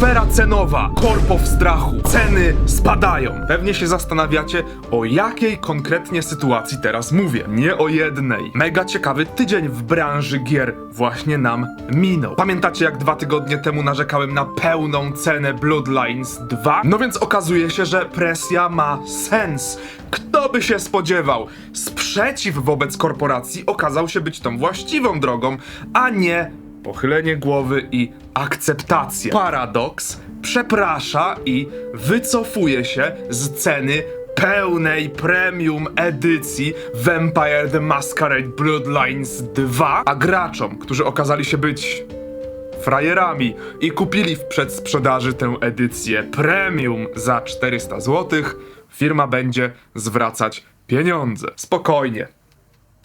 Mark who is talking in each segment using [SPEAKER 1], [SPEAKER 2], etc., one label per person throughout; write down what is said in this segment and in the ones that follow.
[SPEAKER 1] Atmosfera cenowa, korpo w strachu, ceny spadają. Pewnie się zastanawiacie, o jakiej konkretnie sytuacji teraz mówię. Nie o jednej. Mega ciekawy tydzień w branży gier właśnie nam minął. Pamiętacie, jak dwa tygodnie temu narzekałem na pełną cenę Bloodlines 2? No więc okazuje się, że presja ma sens. Kto by się spodziewał? Sprzeciw wobec korporacji okazał się być tą właściwą drogą, a nie pochylenie głowy i akceptacja. Paradoks przeprasza i wycofuje się z ceny pełnej premium edycji Vampire the Masquerade Bloodlines 2, a graczom, którzy okazali się być frajerami i kupili w przedsprzedaży tę edycję premium za 400 zł, firma będzie zwracać pieniądze. Spokojnie.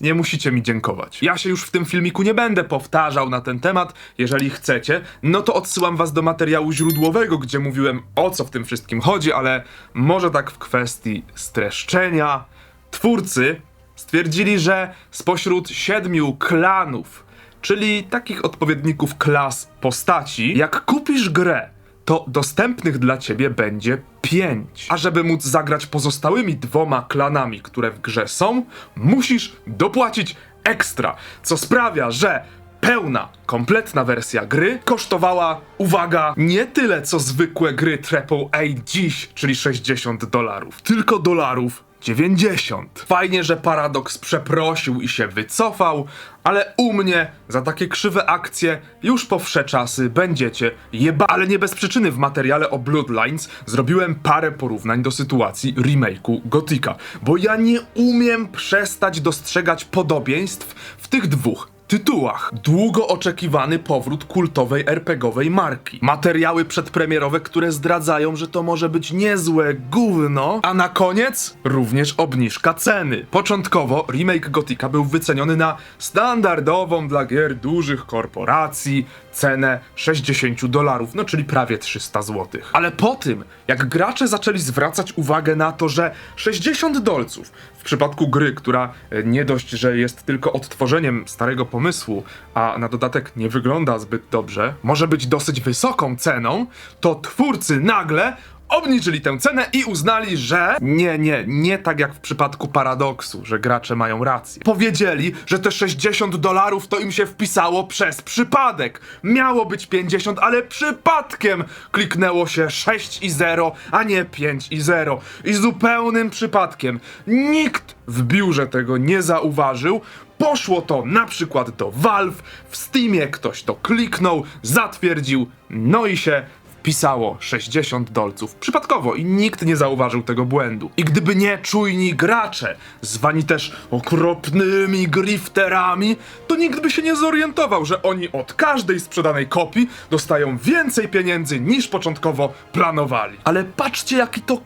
[SPEAKER 1] Nie musicie mi dziękować. Ja się już w tym filmiku nie będę powtarzał na ten temat. Jeżeli chcecie, no to odsyłam was do materiału źródłowego, gdzie mówiłem o co w tym wszystkim chodzi, ale może tak w kwestii streszczenia. Twórcy stwierdzili, że spośród siedmiu klanów, czyli takich odpowiedników klas postaci, jak kupisz grę, to dostępnych dla ciebie będzie 5. A żeby móc zagrać pozostałymi dwoma klanami, które w grze są, musisz dopłacić ekstra, co sprawia, że pełna, kompletna wersja gry kosztowała, uwaga, nie tyle co zwykłe gry AAA dziś, czyli 60 dolarów, tylko dolarów 90. Fajnie, że Paradox przeprosił i się wycofał, ale u mnie za takie krzywe akcje już po wsze czasy będziecie jeba... Ale nie bez przyczyny w materiale o Bloodlines zrobiłem parę porównań do sytuacji remake'u Gotika, bo ja nie umiem przestać dostrzegać podobieństw w tych dwóch tytułach. Długo oczekiwany powrót kultowej RPGowej marki. Materiały przedpremierowe, które zdradzają, że to może być niezłe gówno, a na koniec również obniżka ceny. Początkowo remake Gotika był wyceniony na standardową dla gier dużych korporacji cenę 60 dolarów, no czyli prawie 300 zł. Ale po tym, jak gracze zaczęli zwracać uwagę na to, że 60 dolców w przypadku gry, która e, nie dość, że jest tylko odtworzeniem starego pomysłu, a na dodatek nie wygląda zbyt dobrze, może być dosyć wysoką ceną, to twórcy nagle obniżyli tę cenę i uznali, że nie, nie, nie tak jak w przypadku paradoksu, że gracze mają rację. Powiedzieli, że te 60 dolarów to im się wpisało przez przypadek. Miało być 50, ale przypadkiem kliknęło się 6 i 0, a nie 5 i 0. I zupełnym przypadkiem nikt w biurze tego nie zauważył. Poszło to na przykład do Valve, w Steamie ktoś to kliknął, zatwierdził, no i się pisało 60 dolców przypadkowo i nikt nie zauważył tego błędu. I gdyby nie czujni gracze, zwani też okropnymi grifterami, to nikt by się nie zorientował, że oni od każdej sprzedanej kopii dostają więcej pieniędzy niż początkowo planowali. Ale patrzcie jaki to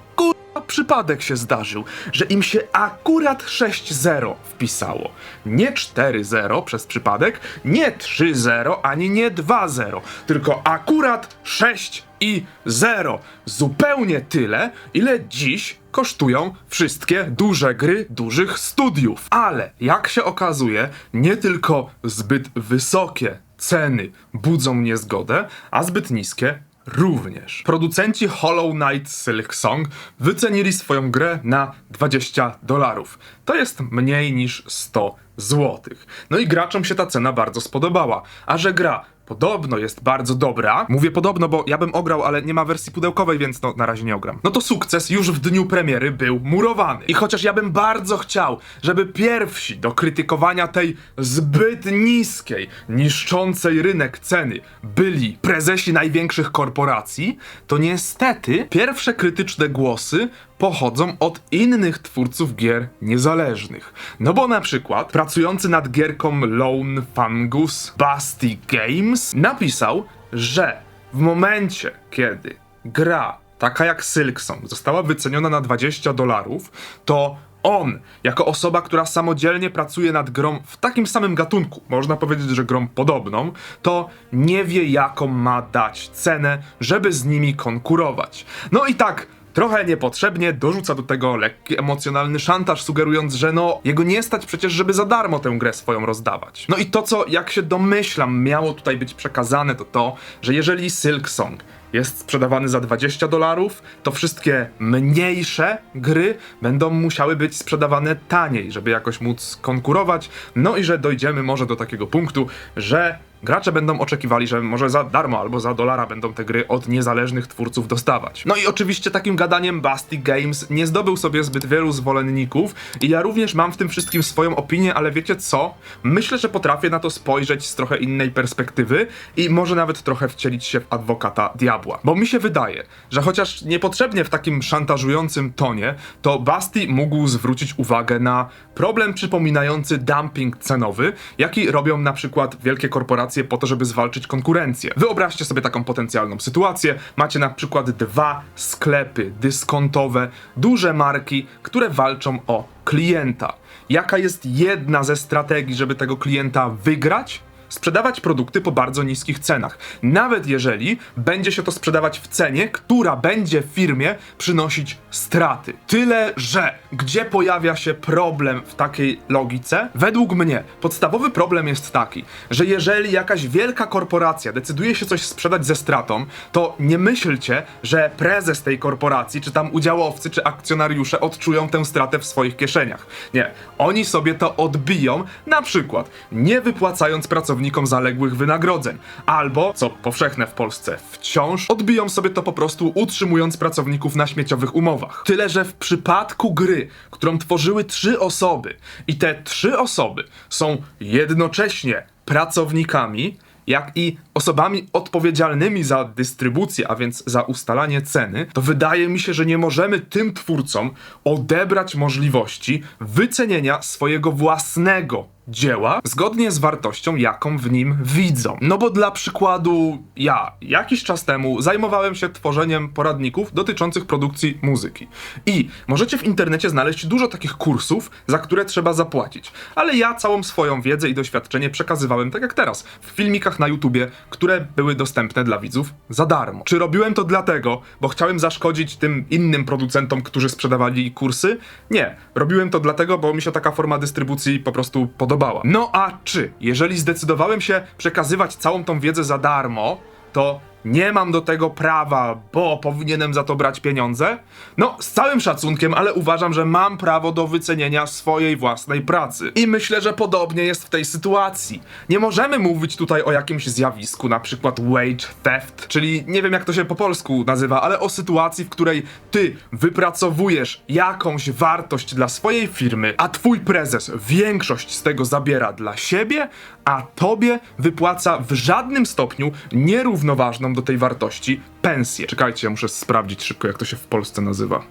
[SPEAKER 1] przypadek się zdarzył, że im się akurat 6-0 wpisało. Nie 4-0 przez przypadek, nie 3-0, ani nie 2-0, tylko akurat 6 i 0. Zupełnie tyle, ile dziś kosztują wszystkie duże gry dużych studiów. Ale jak się okazuje, nie tylko zbyt wysokie ceny budzą niezgodę, a zbyt niskie również. Producenci Hollow Knight Silk Song wycenili swoją grę na 20 dolarów. To jest mniej niż 100 złotych. No i graczom się ta cena bardzo spodobała. A że gra podobno jest bardzo dobra, mówię podobno, bo ja bym ograł, ale nie ma wersji pudełkowej, więc no na razie nie ogram. No to sukces już w dniu premiery był murowany. I chociaż ja bym bardzo chciał, żeby pierwsi do krytykowania tej zbyt niskiej, niszczącej rynek ceny byli prezesi największych korporacji, to niestety pierwsze krytyczne głosy pochodzą od innych twórców gier niezależnych. No bo na przykład pracujący nad gierką Lone Fungus Basti Games napisał, że w momencie, kiedy gra taka jak Silksong została wyceniona na 20 dolarów, to on, jako osoba, która samodzielnie pracuje nad grą w takim samym gatunku, można powiedzieć, że grą podobną, to nie wie, jaką ma dać cenę, żeby z nimi konkurować. No i tak trochę niepotrzebnie dorzuca do tego lekki emocjonalny szantaż, sugerując, że no, jego nie stać przecież, żeby za darmo tę grę swoją rozdawać. No i to, co, jak się domyślam, miało tutaj być przekazane, to to, że jeżeli Silksong jest sprzedawany za 20 dolarów, to wszystkie mniejsze gry będą musiały być sprzedawane taniej, żeby jakoś móc konkurować. No i że dojdziemy może do takiego punktu, że gracze będą oczekiwali, że może za darmo albo za dolara będą te gry od niezależnych twórców dostawać. No i oczywiście takim gadaniem Basti Games nie zdobył sobie zbyt wielu zwolenników i ja również mam w tym wszystkim swoją opinię, ale wiecie co? Myślę, że potrafię na to spojrzeć z trochę innej perspektywy i może nawet trochę wcielić się w adwokata diabła. Bo mi się wydaje, że chociaż niepotrzebnie w takim szantażującym tonie, to Basti mógł zwrócić uwagę na problem przypominający dumping cenowy, jaki robią na przykład wielkie korporacje po to, żeby zwalczyć konkurencję. Wyobraźcie sobie taką potencjalną sytuację. Macie na przykład dwa sklepy dyskontowe, duże marki, które walczą o klienta. Jaka jest jedna ze strategii, żeby tego klienta wygrać? Sprzedawać produkty po bardzo niskich cenach. Nawet jeżeli będzie się to sprzedawać w cenie, która będzie firmie przynosić straty. Tyle, że gdzie pojawia się problem w takiej logice? Według mnie podstawowy problem jest taki, że jeżeli jakaś wielka korporacja decyduje się coś sprzedać ze stratą, to nie myślcie, że prezes tej korporacji, czy tam udziałowcy, czy akcjonariusze odczują tę stratę w swoich kieszeniach. Nie, oni sobie to odbiją, na przykład nie wypłacając pracownikom zaległych wynagrodzeń, albo, co powszechne w Polsce wciąż, odbiją sobie to po prostu utrzymując pracowników na śmieciowych umowach. Tyle, że w przypadku gry, którą tworzyły trzy osoby i te trzy osoby są jednocześnie pracownikami, jak i osobami odpowiedzialnymi za dystrybucję, a więc za ustalanie ceny, to wydaje mi się, że nie możemy tym twórcom odebrać możliwości wycenienia swojego własnego dzieła zgodnie z wartością, jaką w nim widzą. No bo dla przykładu, ja jakiś czas temu zajmowałem się tworzeniem poradników dotyczących produkcji muzyki. I możecie w internecie znaleźć dużo takich kursów, za które trzeba zapłacić. Ale ja całą swoją wiedzę i doświadczenie przekazywałem tak jak teraz, w filmikach na YouTubie, które były dostępne dla widzów za darmo. Czy robiłem to dlatego, bo chciałem zaszkodzić tym innym producentom, którzy sprzedawali kursy? Nie. Robiłem to dlatego, bo mi się taka forma dystrybucji po prostu podobała. No a czy, jeżeli zdecydowałem się przekazywać całą tą wiedzę za darmo, to nie mam do tego prawa, bo powinienem za to brać pieniądze? No, z całym szacunkiem, ale uważam, że mam prawo do wycenienia swojej własnej pracy. I myślę, że podobnie jest w tej sytuacji. Nie możemy mówić tutaj o jakimś zjawisku, na przykład wage theft, czyli nie wiem jak to się po polsku nazywa, ale o sytuacji, w której ty wypracowujesz jakąś wartość dla swojej firmy, a twój prezes większość z tego zabiera dla siebie, a tobie wypłaca w żadnym stopniu nierównoważną do tej wartości pensję. Czekajcie, ja muszę sprawdzić szybko, jak to się w Polsce nazywa.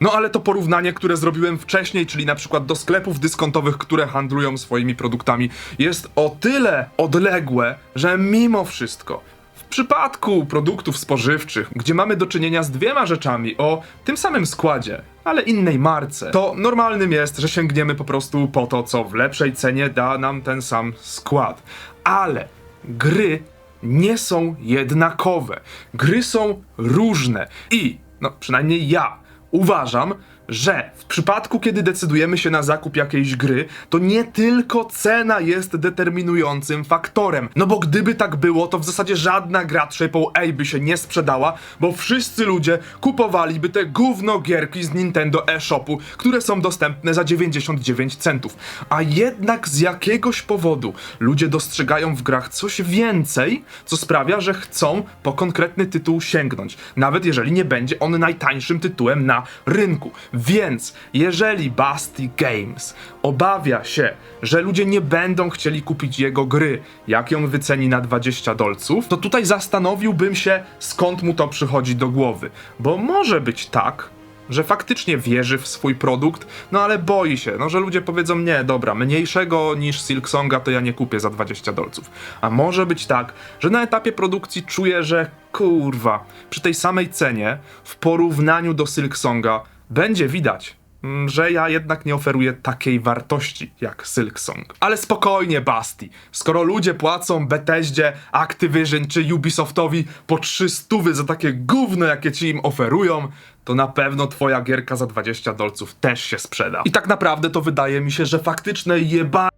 [SPEAKER 1] No ale to porównanie, które zrobiłem wcześniej, czyli na przykład do sklepów dyskontowych, które handlują swoimi produktami, jest o tyle odległe, że mimo wszystko w przypadku produktów spożywczych, gdzie mamy do czynienia z dwiema rzeczami o tym samym składzie, ale innej marce, to normalnym jest, że sięgniemy po prostu po to, co w lepszej cenie da nam ten sam skład. Ale gry nie są jednakowe. Gry są różne i, no przynajmniej ja, uważam, że w przypadku, kiedy decydujemy się na zakup jakiejś gry, to nie tylko cena jest determinującym faktorem. No bo gdyby tak było, to w zasadzie żadna gra AAA by się nie sprzedała, bo wszyscy ludzie kupowaliby te gówno gierki z Nintendo eShopu, które są dostępne za 99 centów. A jednak z jakiegoś powodu ludzie dostrzegają w grach coś więcej, co sprawia, że chcą po konkretny tytuł sięgnąć, nawet jeżeli nie będzie on najtańszym tytułem na rynku. Więc jeżeli Basti Games obawia się, że ludzie nie będą chcieli kupić jego gry, jak ją wyceni na 20 dolców, to tutaj zastanowiłbym się, skąd mu to przychodzi do głowy. Bo może być tak, że faktycznie wierzy w swój produkt, no ale boi się, no że ludzie powiedzą, nie, dobra, mniejszego niż Silksonga to ja nie kupię za 20 dolców. A może być tak, że na etapie produkcji czuje, że kurwa, przy tej samej cenie, w porównaniu do Silksonga, będzie widać, mm, że ja jednak nie oferuję takiej wartości jak Silksong. Ale spokojnie, Basti. Skoro ludzie płacą Bethesdzie, Activision czy Ubisoftowi po 300 za takie gówno, jakie ci im oferują, to na pewno twoja gierka za 20 dolców też się sprzeda. I tak naprawdę to wydaje mi się, że faktyczne jeba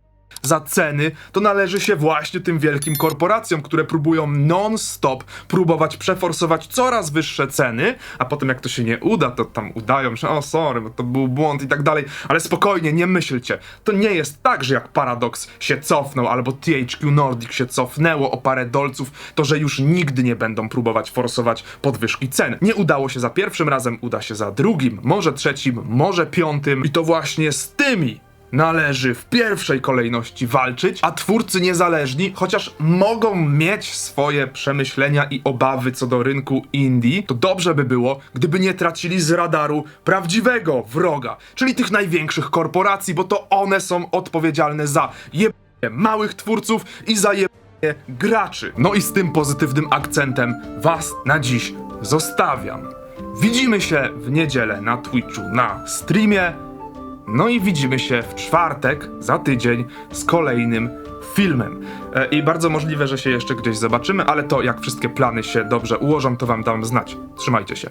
[SPEAKER 1] za ceny, to należy się właśnie tym wielkim korporacjom, które próbują non-stop próbować przeforsować coraz wyższe ceny, a potem jak to się nie uda, to tam udają, że o sorry, bo to był błąd i tak dalej, ale spokojnie, nie myślcie. To nie jest tak, że jak Paradox się cofnął, albo THQ Nordic się cofnęło o parę dolców, to że już nigdy nie będą próbować forsować podwyżki cen. Nie udało się za pierwszym razem, uda się za drugim, może trzecim, może piątym i to właśnie z tymi należy w pierwszej kolejności walczyć, a twórcy niezależni, chociaż mogą mieć swoje przemyślenia i obawy co do rynku indie, to dobrze by było, gdyby nie tracili z radaru prawdziwego wroga, czyli tych największych korporacji, bo to one są odpowiedzialne za jebanie małych twórców i za jebanie graczy. No i z tym pozytywnym akcentem was na dziś zostawiam. Widzimy się w niedzielę na Twitchu na streamie. No i widzimy się w czwartek za tydzień z kolejnym filmem. E, I bardzo możliwe, że się jeszcze gdzieś zobaczymy, ale to jak wszystkie plany się dobrze ułożą, to wam dam znać. Trzymajcie się.